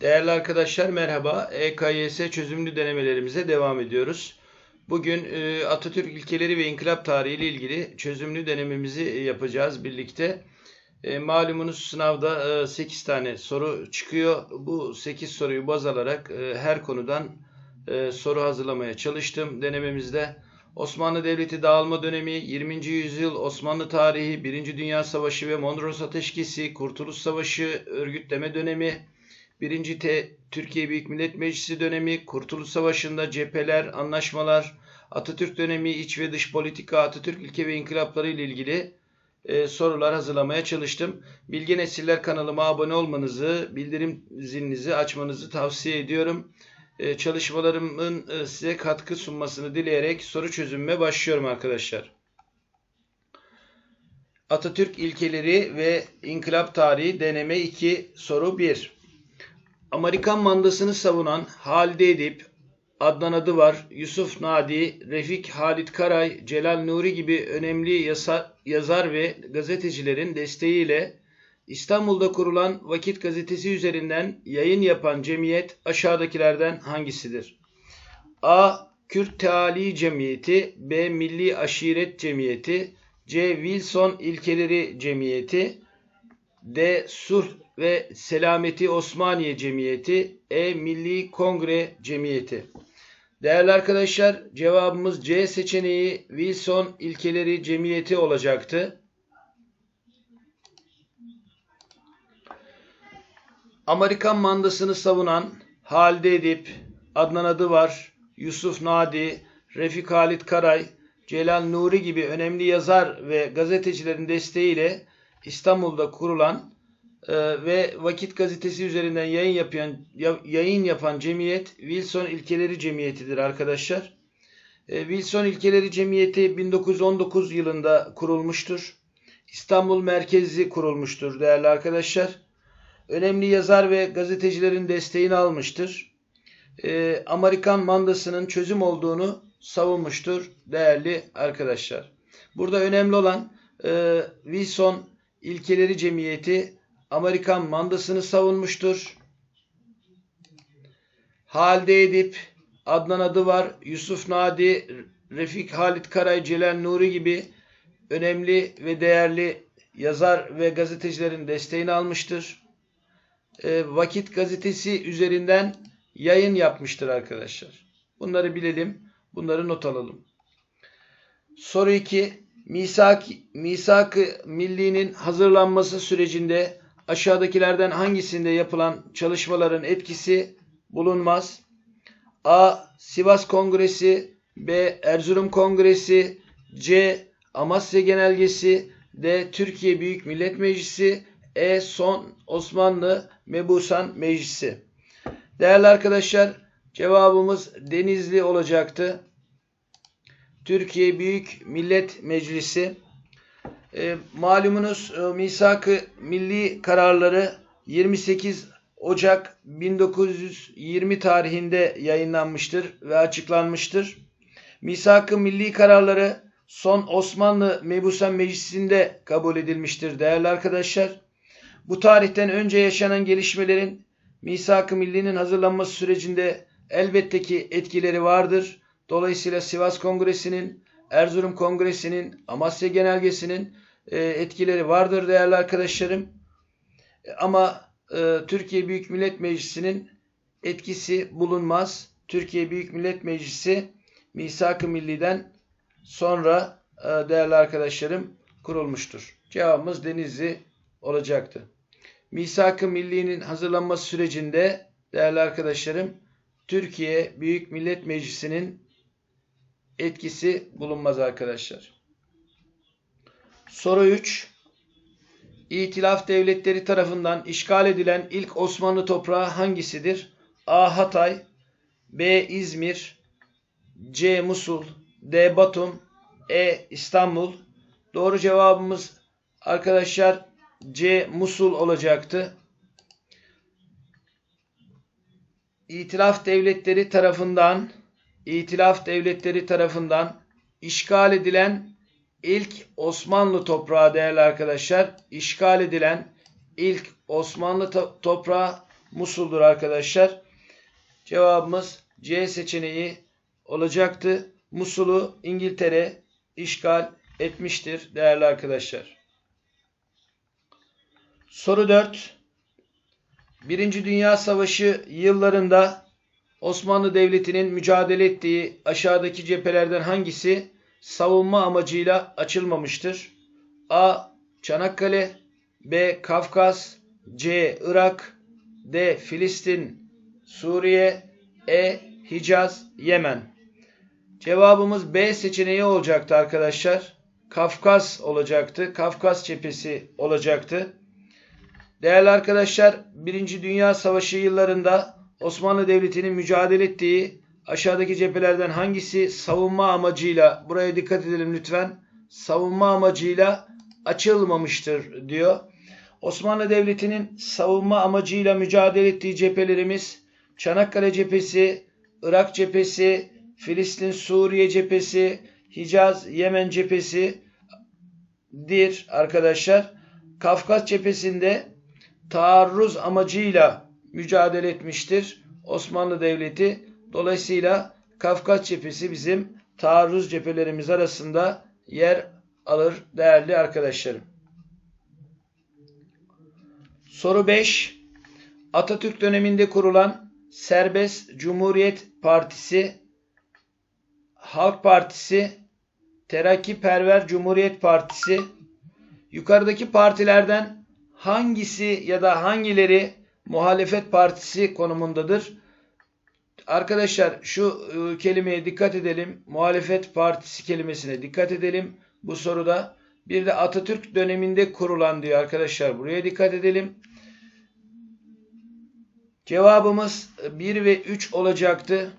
Değerli arkadaşlar merhaba. EKYS çözümlü denemelerimize devam ediyoruz. Bugün e, Atatürk ilkeleri ve inkılap tarihi ile ilgili çözümlü denememizi yapacağız birlikte. E, malumunuz sınavda e, 8 tane soru çıkıyor. Bu 8 soruyu baz alarak e, her konudan e, soru hazırlamaya çalıştım denememizde. Osmanlı Devleti dağılma dönemi, 20. yüzyıl Osmanlı tarihi, 1. Dünya Savaşı ve Mondros Ateşkesi, Kurtuluş Savaşı, örgütleme dönemi, 1. T Türkiye Büyük Millet Meclisi dönemi, Kurtuluş Savaşı'nda cepheler, anlaşmalar, Atatürk dönemi, iç ve dış politika, Atatürk ilke ve inkılapları ile ilgili e, sorular hazırlamaya çalıştım. Bilge Nesiller kanalıma abone olmanızı, bildirim zilinizi açmanızı tavsiye ediyorum. E, çalışmalarımın e, size katkı sunmasını dileyerek soru çözümüme başlıyorum arkadaşlar. Atatürk ilkeleri ve inkılap tarihi deneme 2 soru 1. Amerikan mandasını savunan Halide Edip, Adnan Adıvar, Yusuf Nadi, Refik Halit Karay, Celal Nuri gibi önemli yasa, yazar ve gazetecilerin desteğiyle İstanbul'da kurulan Vakit Gazetesi üzerinden yayın yapan cemiyet aşağıdakilerden hangisidir? A. Kürt Teali Cemiyeti B. Milli Aşiret Cemiyeti C. Wilson İlkeleri Cemiyeti D. Sulh ve Selameti Osmaniye Cemiyeti E. Milli Kongre Cemiyeti Değerli arkadaşlar cevabımız C seçeneği Wilson İlkeleri Cemiyeti olacaktı. Amerikan mandasını savunan Halide Edip, Adnan Adıvar, Yusuf Nadi, Refik Halit Karay, Celal Nuri gibi önemli yazar ve gazetecilerin desteğiyle İstanbul'da kurulan e, ve Vakit Gazetesi üzerinden yayın yapan yayın yapan cemiyet Wilson İlkeleri Cemiyeti'dir arkadaşlar. E, Wilson İlkeleri Cemiyeti 1919 yılında kurulmuştur. İstanbul merkezli kurulmuştur değerli arkadaşlar önemli yazar ve gazetecilerin desteğini almıştır. E, Amerikan mandasının çözüm olduğunu savunmuştur değerli arkadaşlar. Burada önemli olan e, Wilson İlkeleri Cemiyeti Amerikan mandasını savunmuştur. Halde Edip, Adnan Adıvar, Yusuf Nadi, Refik Halit Karay, Celal Nuri gibi önemli ve değerli yazar ve gazetecilerin desteğini almıştır e, Vakit Gazetesi üzerinden yayın yapmıştır arkadaşlar. Bunları bilelim. Bunları not alalım. Soru 2. Misak, Misak-ı Milli'nin hazırlanması sürecinde aşağıdakilerden hangisinde yapılan çalışmaların etkisi bulunmaz? A. Sivas Kongresi B. Erzurum Kongresi C. Amasya Genelgesi D. Türkiye Büyük Millet Meclisi E. Son Osmanlı Mebusan Meclisi. Değerli arkadaşlar cevabımız Denizli olacaktı. Türkiye Büyük Millet Meclisi. E, malumunuz e, misak-ı milli kararları 28 Ocak 1920 tarihinde yayınlanmıştır ve açıklanmıştır. Misak-ı milli kararları son Osmanlı Mebusan Meclisi'nde kabul edilmiştir değerli arkadaşlar. Bu tarihten önce yaşanan gelişmelerin Misak-ı Milli'nin hazırlanması sürecinde elbette ki etkileri vardır. Dolayısıyla Sivas Kongresi'nin, Erzurum Kongresi'nin, Amasya Genelgesi'nin e, etkileri vardır değerli arkadaşlarım. Ama e, Türkiye Büyük Millet Meclisi'nin etkisi bulunmaz. Türkiye Büyük Millet Meclisi Misak-ı Milli'den sonra e, değerli arkadaşlarım kurulmuştur. Cevabımız Denizli olacaktı. Misak-ı Milli'nin hazırlanması sürecinde değerli arkadaşlarım Türkiye Büyük Millet Meclisi'nin etkisi bulunmaz arkadaşlar. Soru 3. İtilaf devletleri tarafından işgal edilen ilk Osmanlı toprağı hangisidir? A. Hatay B. İzmir C. Musul D. Batum E. İstanbul Doğru cevabımız arkadaşlar C. Musul olacaktı. İtilaf devletleri tarafından İtilaf devletleri tarafından işgal edilen ilk Osmanlı toprağı değerli arkadaşlar işgal edilen ilk Osmanlı to toprağı Musul'dur arkadaşlar. Cevabımız C seçeneği olacaktı. Musul'u İngiltere işgal etmiştir değerli arkadaşlar. Soru 4. Birinci Dünya Savaşı yıllarında Osmanlı Devleti'nin mücadele ettiği aşağıdaki cephelerden hangisi savunma amacıyla açılmamıştır? A. Çanakkale B. Kafkas C. Irak D. Filistin Suriye E. Hicaz Yemen Cevabımız B seçeneği olacaktı arkadaşlar. Kafkas olacaktı. Kafkas cephesi olacaktı. Değerli arkadaşlar, Birinci Dünya Savaşı yıllarında Osmanlı Devleti'nin mücadele ettiği aşağıdaki cephelerden hangisi savunma amacıyla, buraya dikkat edelim lütfen, savunma amacıyla açılmamıştır diyor. Osmanlı Devleti'nin savunma amacıyla mücadele ettiği cephelerimiz Çanakkale cephesi, Irak cephesi, Filistin Suriye cephesi, Hicaz Yemen cephesi dir arkadaşlar. Kafkas cephesinde taarruz amacıyla mücadele etmiştir Osmanlı Devleti. Dolayısıyla Kafkas cephesi bizim taarruz cephelerimiz arasında yer alır değerli arkadaşlarım. Soru 5. Atatürk döneminde kurulan Serbest Cumhuriyet Partisi, Halk Partisi, Terakkiperver Cumhuriyet Partisi, yukarıdaki partilerden hangisi ya da hangileri muhalefet partisi konumundadır? Arkadaşlar şu e, kelimeye dikkat edelim. Muhalefet partisi kelimesine dikkat edelim. Bu soruda bir de Atatürk döneminde kurulan diyor arkadaşlar. Buraya dikkat edelim. Cevabımız 1 ve 3 olacaktı.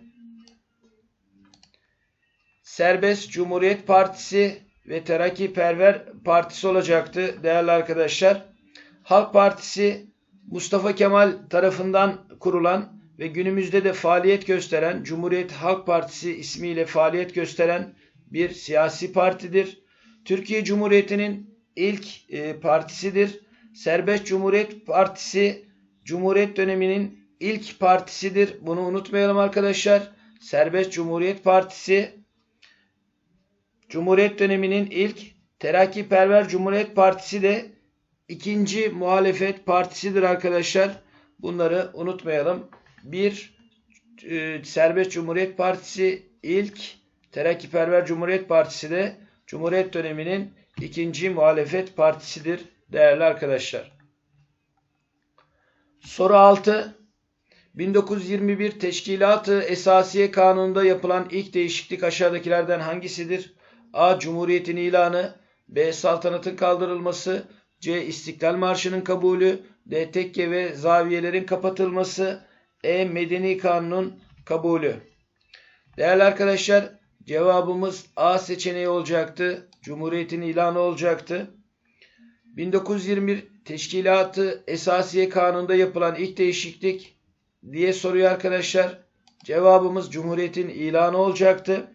Serbest Cumhuriyet Partisi ve Terakkiperver Partisi olacaktı değerli arkadaşlar. Halk Partisi Mustafa Kemal tarafından kurulan ve günümüzde de faaliyet gösteren Cumhuriyet Halk Partisi ismiyle faaliyet gösteren bir siyasi partidir. Türkiye Cumhuriyeti'nin ilk e, partisidir. Serbest Cumhuriyet Partisi Cumhuriyet döneminin ilk partisidir. Bunu unutmayalım arkadaşlar. Serbest Cumhuriyet Partisi Cumhuriyet döneminin ilk Terakkiperver Cumhuriyet Partisi de ikinci muhalefet partisidir arkadaşlar. Bunları unutmayalım. Bir e, Serbest Cumhuriyet Partisi ilk Terakkiperver Cumhuriyet Partisi de Cumhuriyet döneminin ikinci muhalefet partisidir değerli arkadaşlar. Soru 6. 1921 Teşkilatı Esasiye Kanunu'nda yapılan ilk değişiklik aşağıdakilerden hangisidir? A. Cumhuriyetin ilanı B. Saltanatın kaldırılması C. İstiklal Marşı'nın kabulü D. Tekke ve zaviyelerin kapatılması E. Medeni Kanun'un kabulü Değerli arkadaşlar cevabımız A seçeneği olacaktı. Cumhuriyetin ilanı olacaktı. 1921 Teşkilatı Esasiye Kanunu'nda yapılan ilk değişiklik diye soruyor arkadaşlar. Cevabımız Cumhuriyetin ilanı olacaktı.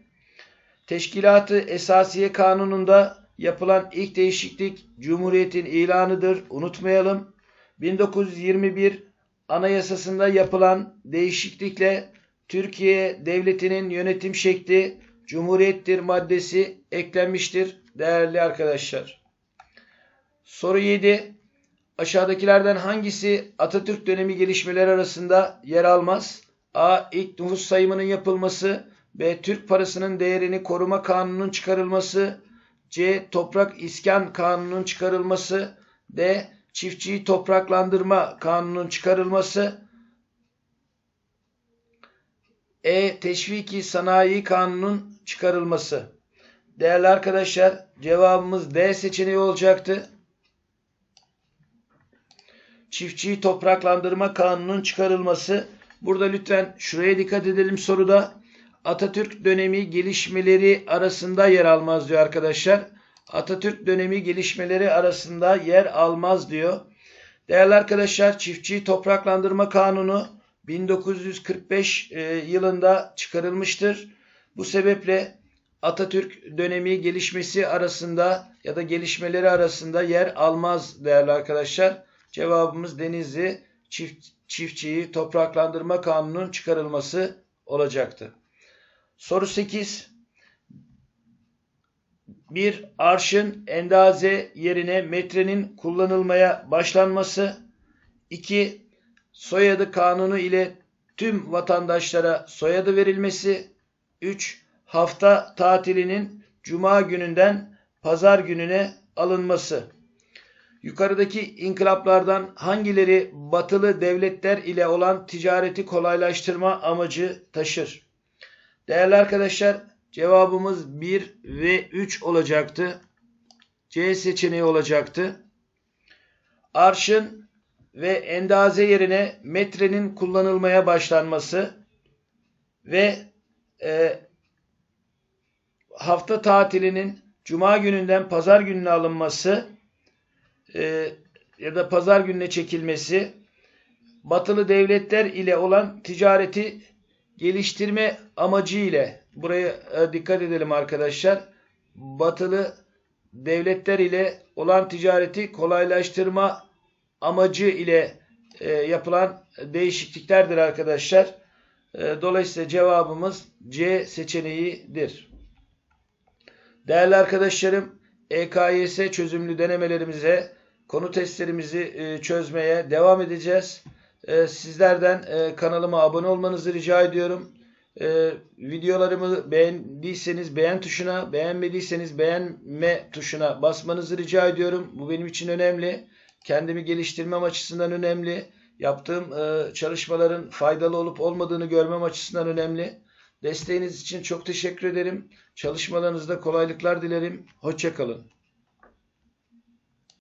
Teşkilatı Esasiye Kanunu'nda yapılan ilk değişiklik Cumhuriyet'in ilanıdır. Unutmayalım. 1921 Anayasasında yapılan değişiklikle Türkiye Devleti'nin yönetim şekli Cumhuriyettir maddesi eklenmiştir değerli arkadaşlar. Soru 7. Aşağıdakilerden hangisi Atatürk dönemi gelişmeleri arasında yer almaz? A. İlk nüfus sayımının yapılması B. Türk parasının değerini koruma kanununun çıkarılması. C. Toprak iskan kanununun çıkarılması. D. Çiftçiyi topraklandırma kanunun çıkarılması. E. Teşviki sanayi kanunun çıkarılması. Değerli arkadaşlar cevabımız D seçeneği olacaktı. Çiftçiyi topraklandırma kanunun çıkarılması. Burada lütfen şuraya dikkat edelim soruda. Atatürk dönemi gelişmeleri arasında yer almaz diyor arkadaşlar. Atatürk dönemi gelişmeleri arasında yer almaz diyor. Değerli arkadaşlar çiftçi topraklandırma kanunu 1945 e, yılında çıkarılmıştır. Bu sebeple Atatürk dönemi gelişmesi arasında ya da gelişmeleri arasında yer almaz değerli arkadaşlar. Cevabımız Denizli çift, çiftçiyi topraklandırma kanunun çıkarılması olacaktı. Soru 8. Bir arşın endaze yerine metrenin kullanılmaya başlanması. 2. Soyadı kanunu ile tüm vatandaşlara soyadı verilmesi. 3. Hafta tatilinin cuma gününden pazar gününe alınması. Yukarıdaki inkılaplardan hangileri batılı devletler ile olan ticareti kolaylaştırma amacı taşır? Değerli arkadaşlar cevabımız 1 ve 3 olacaktı. C seçeneği olacaktı. Arşın ve endaze yerine metrenin kullanılmaya başlanması ve e, hafta tatilinin cuma gününden pazar gününe alınması e, ya da pazar gününe çekilmesi batılı devletler ile olan ticareti geliştirme amacı ile buraya e, dikkat edelim arkadaşlar. Batılı devletler ile olan ticareti kolaylaştırma amacı ile e, yapılan değişikliklerdir arkadaşlar. E, dolayısıyla cevabımız C seçeneğidir. Değerli arkadaşlarım, EKYS çözümlü denemelerimize, konu testlerimizi e, çözmeye devam edeceğiz. E, sizlerden e, kanalıma abone olmanızı rica ediyorum. Videolarımı beğendiyseniz beğen tuşuna, beğenmediyseniz beğenme tuşuna basmanızı rica ediyorum. Bu benim için önemli. Kendimi geliştirmem açısından önemli. Yaptığım çalışmaların faydalı olup olmadığını görmem açısından önemli. Desteğiniz için çok teşekkür ederim. Çalışmalarınızda kolaylıklar dilerim. Hoşçakalın.